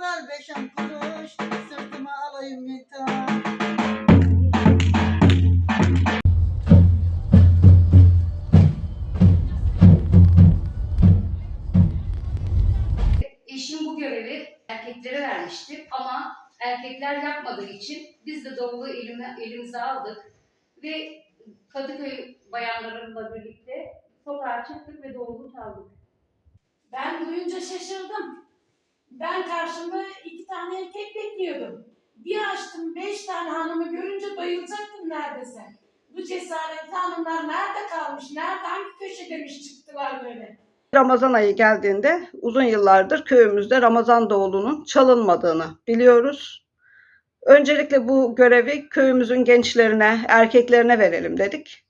ver beşen kuruş Sırtıma alayım yeter Eşim bu görevi erkeklere vermişti ama erkekler yapmadığı için biz de davulu elime, elimize aldık ve Kadıköy bayanlarıyla birlikte sokağa çıktık ve davulu çaldık. Ben duyunca şaşırdım. Ben karşımda iki tane erkek bekliyordum. Bir açtım beş tane hanımı görünce bayılacaktım neredeyse. Bu cesaretli hanımlar nerede kalmış? Nerede hangi köşe demiş çıktılar böyle. Ramazan ayı geldiğinde uzun yıllardır köyümüzde Ramazan davulunun çalınmadığını biliyoruz. Öncelikle bu görevi köyümüzün gençlerine, erkeklerine verelim dedik.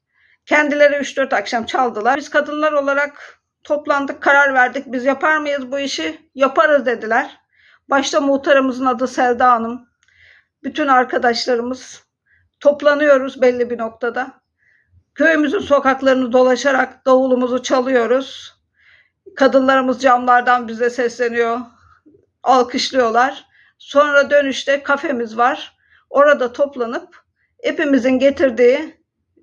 Kendileri 3-4 akşam çaldılar. Biz kadınlar olarak toplandık, karar verdik. Biz yapar mıyız bu işi? Yaparız dediler. Başta muhtarımızın adı Selda Hanım. Bütün arkadaşlarımız toplanıyoruz belli bir noktada. Köyümüzün sokaklarını dolaşarak davulumuzu çalıyoruz. Kadınlarımız camlardan bize sesleniyor, alkışlıyorlar. Sonra dönüşte kafemiz var. Orada toplanıp hepimizin getirdiği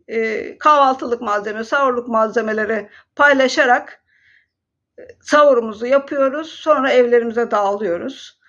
e, kahvaltılık malzeme, sahurluk malzemeleri paylaşarak sahurumuzu yapıyoruz. Sonra evlerimize dağılıyoruz.